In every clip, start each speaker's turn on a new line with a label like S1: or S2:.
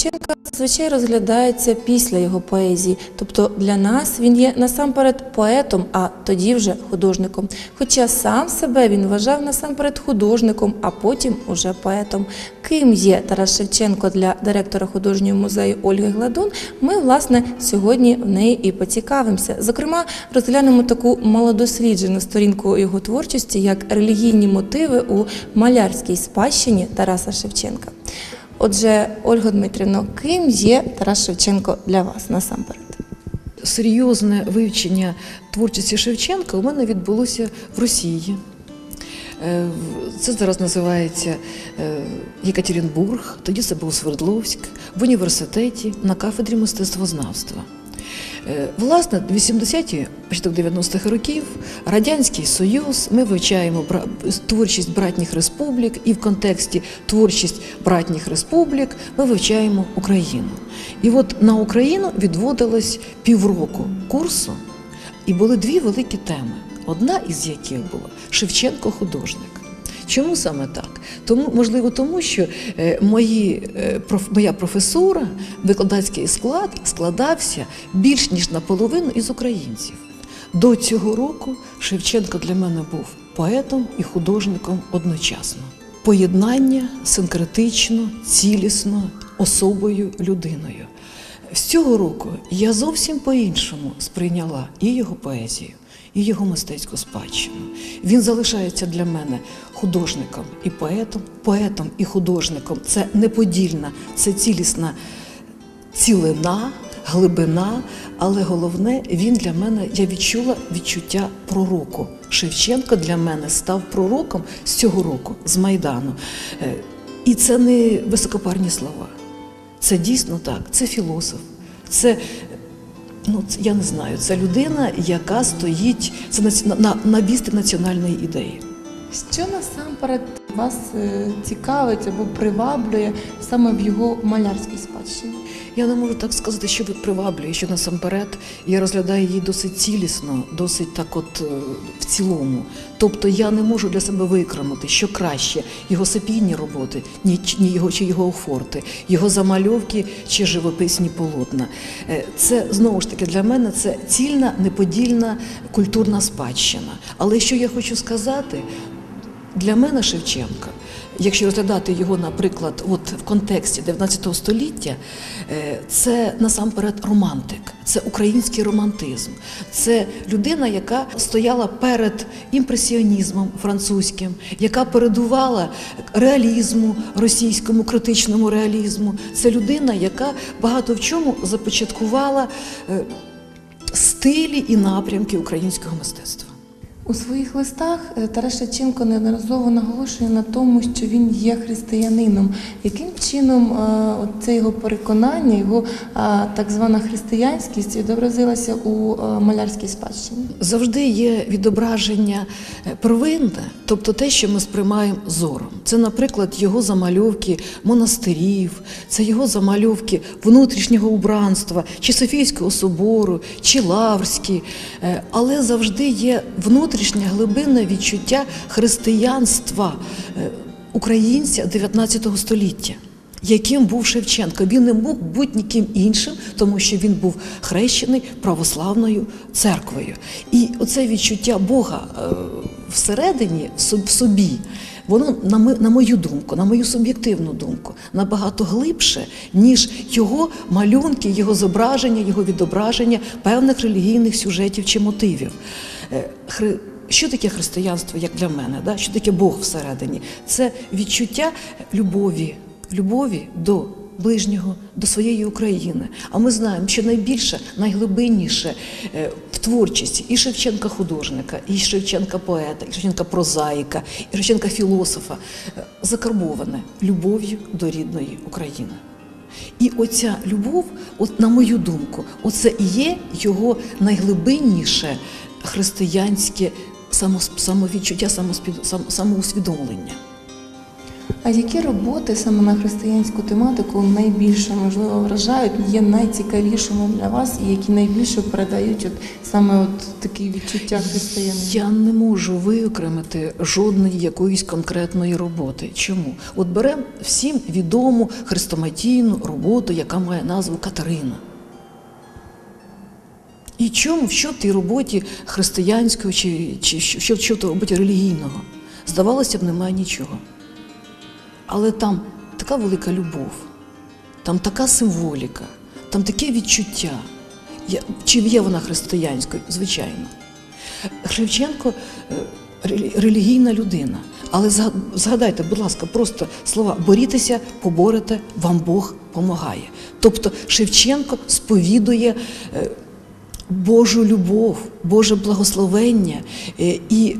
S1: Шевченка зазвичай розглядається після його поезії. Тобто для нас він є насамперед поетом, а тоді вже художником. Хоча сам себе він вважав насамперед художником, а потім уже поетом. Ким є Тарас Шевченко для директора художнього музею Ольги Гладун, ми власне сьогодні в неї і поцікавимося. Зокрема, розглянемо таку малодосліджену сторінку його творчості, як релігійні мотиви у малярській спадщині Тараса Шевченка. Отже, Ольга Дмитрівна, ким є Тарас Шевченко для вас насамперед?
S2: серйозне вивчення творчості Шевченка у мене відбулося в Росії. Е, Це зараз називається е, Єкатеринбург, тоді це був Свердловськ, в університеті на кафедрі мистецтвознавства. Е, Власне, 80-ті, початок 90-х років, Радянський Союз, ми вивчаємо творчість братніх республік, і в контексті творчість братніх республік ми вивчаємо Україну. І от на Україну відводилось півроку курсу, і були дві великі теми. Одна із яких була Шевченко художник. Чому саме так? Тому, можливо, тому що е, мої, е, моя професура, викладацький склад складався більш ніж наполовину із українців. До цього року Шевченко для мене був поетом і художником одночасно. Поєднання синкретично, цілісно, особою людиною. З цього року я зовсім по-іншому сприйняла і його поезію, і його мистецьку спадщину. Він залишається для мене художником і поетом, поетом і художником. Це неподільна, це цілісна цілина, глибина, але головне, він для мене, я відчула відчуття пророку. Шевченко для мене став пророком з цього року, з Майдану. Е, І це не високопарні слова. Це дійсно так, це філософ, це. Ну, я не знаю, це людина, яка стоїть це на, на, на вісти національної ідеї.
S1: Що насамперед вас е, цікавить або приваблює саме в його малярській спадщині?
S2: Я не можу так сказати, що приваблює, що насамперед я розглядаю її досить цілісно, досить так, от е, в цілому. Тобто я не можу для себе викремити, що краще його сапійні роботи, ні, ні його чи його офорти, його замальовки чи живописні полотна. Е, Це знову ж таки для мене це цільна, неподільна культурна спадщина. Але що я хочу сказати, для мене Шевченка, якщо розглядати його, наприклад, от в контексті 19 століття, е, це насамперед романтик, це український романтизм, це людина, яка стояла перед імпресіонізмом французьким, яка передувала реалізму, російському критичному реалізму. Це людина, яка багато в чому започаткувала е, стилі і напрямки українського мистецтва.
S1: У своїх листах е, Тарас Шевченко неодноразово наголошує на тому, що він є християнином. Яким чином е, це його переконання, його так звана християнськість відобразилася у е, малярській спадщині?
S2: завжди є відображення первинне, тобто те, що ми сприймаємо зором. Це, наприклад, його замальовки монастирів, це його замальовки внутрішнього убранства, чи Софійського собору, чи Лаврські. Але завжди є внутрішнє глибинне відчуття християнства е, українця 19 століття. Яким був Шевченко? Він не мог бути ніким іншим, тому що він був хрещений православною церквою. І оце відчуття Бога е, всередині, в собі, воно, на мою думку, на мою суб'єктивну думку, набагато глибше, ніж його малюнки, його зображення, його відображення певних релігійних сюжетів чи мотивів. Що таке християнство, як для мене? Да? Що таке Бог всередині? Це відчуття любові, любові до ближнього, до своєї України. А ми знаємо, що найбільше, найглибинніше е, в творчості і Шевченка художника, і Шевченка поета, і Шевченка прозаїка, і Шевченка філософа е, закарбоване любов'ю до рідної України. І оця любов, от на мою думку, оце і є його найглибинніше християнське самовідчуття, самоусвідомлення.
S1: А які роботи саме на християнську тематику найбільше можливо вражають, є найцікавішими для вас і які найбільше передають от саме от такі відчуття християнина?
S2: Я не можу виокремити жодної якоїсь конкретної роботи. Чому? От беремо всім відому хрестоматійну роботу, яка має назву Катерина. І чому, що в тій роботі християнського чи, чи що, що, в тій роботі релігійного? Здавалося б, немає нічого. Але там така велика любов, там така символіка, там таке відчуття. Чи є вона християнською? Звичайно. Шевченко е, релігійна людина. Але згадайте, будь ласка, просто слова борітеся, поборете, вам Бог помагає. Тобто Шевченко сповідує е, Божу любов, Боже благословення е, і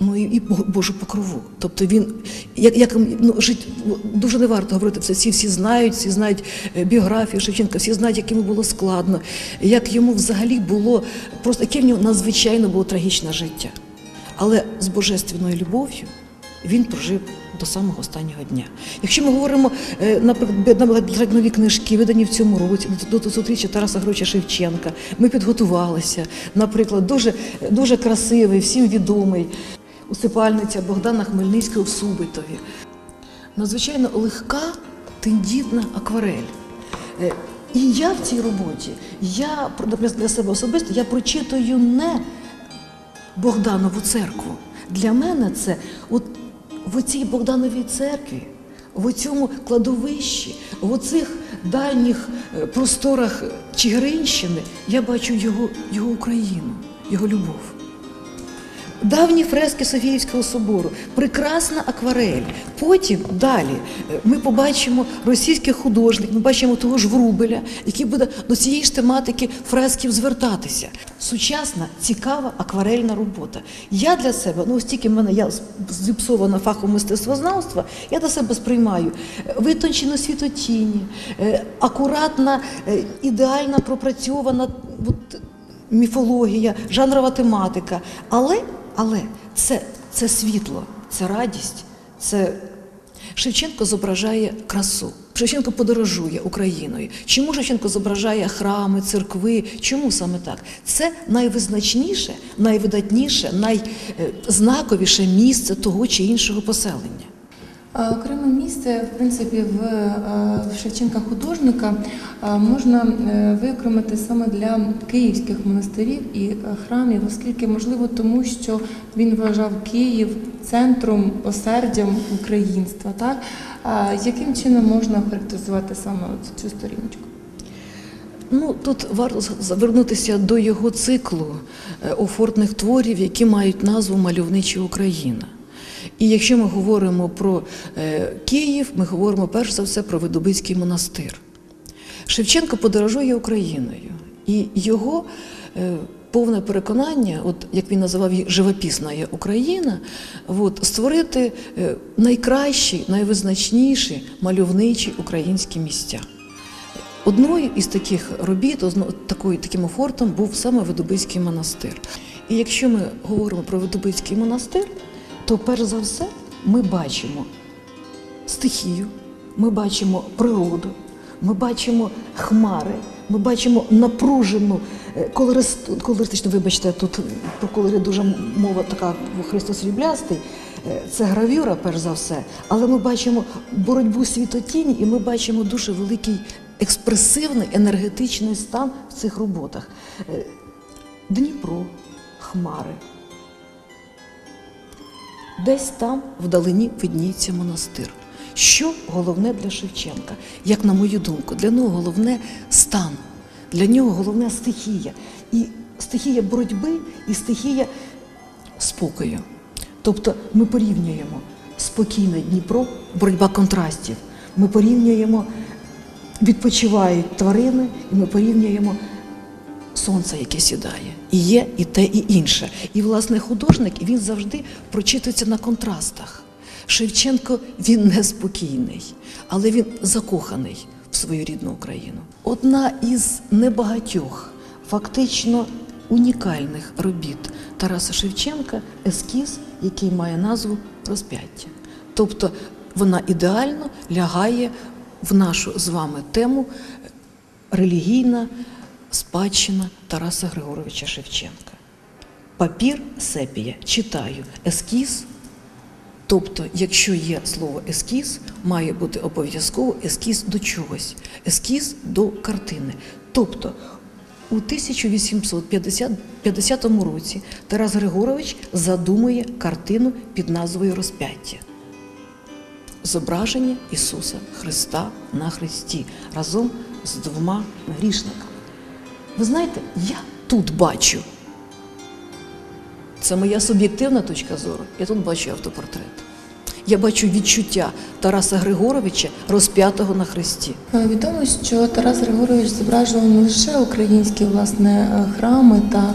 S2: Ну і, Божу покрову. Тобто він, як, як ну, жить, дуже не варто говорити це. Всі всі знають, всі знають е, біографію Шевченка, всі знають, як йому було складно, як йому взагалі було просто яке в нього надзвичайно було трагічне життя. Але з божественною любов'ю він прожив до самого останнього дня. Якщо ми говоримо, е, наприклад, нові книжки, видані в цьому році, до 200-річчя Тараса Григоровича Шевченка, ми підготувалися. Наприклад, дуже, дуже красивий, всім відомий усипальниця Богдана Хмельницького в Субитові. Надзвичайно легка, тендітна акварель. Е, І я в цій роботі, я для себе особисто, я прочитую не Богданову церкву. Для мене це от в цій Богдановій церкві, в цьому кладовищі, в оцих дальніх е, просторах Чигиринщини я бачу його, його Україну, його любов. Давні фрески Софіївського собору, прекрасна акварель. Потім далі е, ми побачимо російських художників, ми бачимо того ж Врубеля, який буде до цієї ж тематики фресків звертатися. Сучасна, цікава акварельна робота. Я для себе, ну оскільки в мене я зіпсована фахом мистецтвознавства, я для себе сприймаю е, витончену світотіні, е, акуратна, ідеально пропрацьована. от, міфологія, жанрова тематика. Але, але це, це світло, це радість, це Шевченко зображає красу. Шевченко подорожує Україною. Чому Шевченко зображає храми, церкви? Чому саме так? Це найвизначніше, найвидатніше, найзнаковіше місце того чи іншого поселення.
S1: А Окреме місце, в принципі, в, е, Шевченка художника е, можна е, виокремити саме для київських монастирів і е, храмів, оскільки можливо тому, що він вважав Київ центром осердям українства. Так яким чином можна характеризувати саме цю сторіночку?
S2: Ну тут варто звернутися до його циклу е, офортних творів, які мають назву Мальовнича Україна. І якщо ми говоримо про е, Київ, ми говоримо перш за все про Видобицький монастир. Шевченко подорожує Україною, і його е, повне переконання, от як він називав її живописна є Україна, от, створити е, найкращі, найвизначніші мальовничі українські місця. Одною із таких робіт, такою, таким офортом був саме Видобицький монастир. І якщо ми говоримо про Видобицький монастир, то перш за все ми бачимо стихію, ми бачимо природу, ми бачимо хмари, ми бачимо напружену е, колорист- колористичну, вибачте, тут про кольори дуже мова така Христос Сріблястий. Е, Це гравюра, перш за все, але ми бачимо боротьбу світотіні, і ми бачимо дуже великий експресивний енергетичний стан в цих роботах. Е, Дніпро, хмари. Десь там вдалині видніється монастир. Що головне для Шевченка? Як на мою думку, для нього головне стан, для нього головне стихія. І стихія боротьби, і стихія спокою. Тобто ми порівнюємо спокійне Дніпро, боротьба контрастів. Ми порівнюємо, відпочивають тварини, і ми порівнюємо сонце, яке сідає. І є і те, і інше. І, власне, художник він завжди прочитується на контрастах. Шевченко він неспокійний, але він закоханий в свою рідну Україну. Одна із небагатьох, фактично унікальних робіт Тараса Шевченка ескіз, який має назву Розп'яття. Тобто вона ідеально лягає в нашу з вами тему релігійна спадщина Тараса Григоровича Шевченка. Папір сепія. Читаю ескіз. Тобто, якщо є слово ескіз, має бути обов'язково ескіз до чогось, ескіз до картини. Тобто, у 1850 році Тарас Григорович задумує картину під назвою Розп'яття. Зображення Ісуса Христа на Христі разом з двома грішниками. Ви знаєте, я тут бачу. Це моя суб'єктивна точка зору. Я тут бачу автопортрет. Я бачу відчуття Тараса Григоровича розп'ятого на Христі.
S1: Е, Відомо, що Тарас Григорович зображував не лише українські власне е, храми та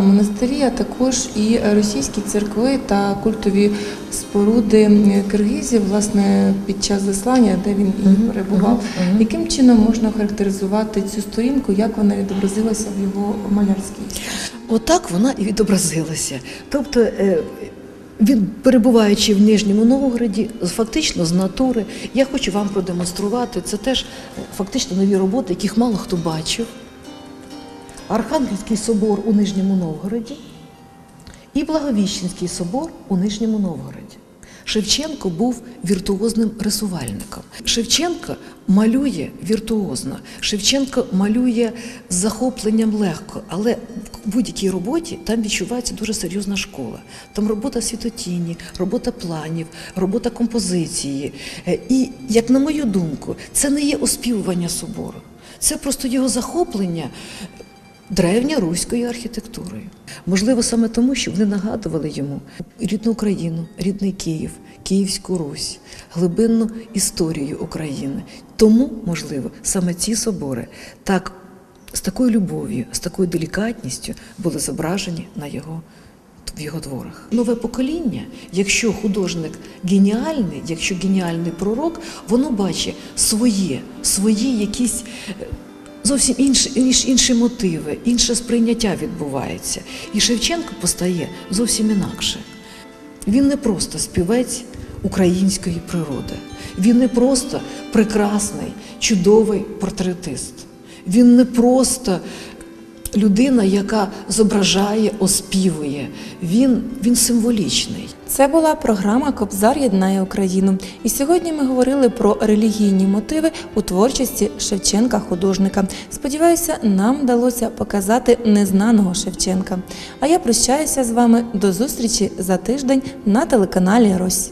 S1: монастирі, а також і російські церкви та культові споруди киргизів, власне, під час заслання, де він і перебував. Яким чином можна характеризувати цю сторінку, як вона відобразилася в його малярській?
S2: Отак вона і відобразилася. Тобто, е, він, перебуваючи в Нижньому Новгороді, фактично з натури, я хочу вам продемонструвати. Це теж е, фактично нові роботи, яких мало хто бачив. Архангельський собор у Нижньому Новгороді і Благовіщенський собор у Нижньому Новгороді. Шевченко був віртуозним рисувальником. Шевченко малює віртуозно. Шевченко малює з захопленням легко, але в будь-якій роботі там відчувається дуже серйозна школа. Там робота світотіні, робота планів, робота композиції. Е, І, як на мою думку, це не є оспівування собору. Це просто його захоплення древньоруською архітектурою. Можливо, саме тому, що вони нагадували йому рідну Україну, рідний Київ, Київську Русь, глибинну історію України. Тому, можливо, саме ці собори так з такою любов'ю, з такою делікатністю були зображені на його. В його творах нове покоління, якщо художник геніальний, якщо геніальний пророк, воно бачить своє, свої якісь е, зовсім інші, ніж інші мотиви, інше сприйняття відбувається. І Шевченко постає зовсім інакше. Він не просто співець української природи, він не просто прекрасний, чудовий портретист. Він не просто людина, яка зображає, оспівує. Він, він символічний.
S1: Це була програма Кобзар єднає Україну. І сьогодні ми говорили про релігійні мотиви у творчості Шевченка художника. Сподіваюся, нам вдалося показати незнаного Шевченка. А я прощаюся з вами до зустрічі за тиждень на телеканалі Рось.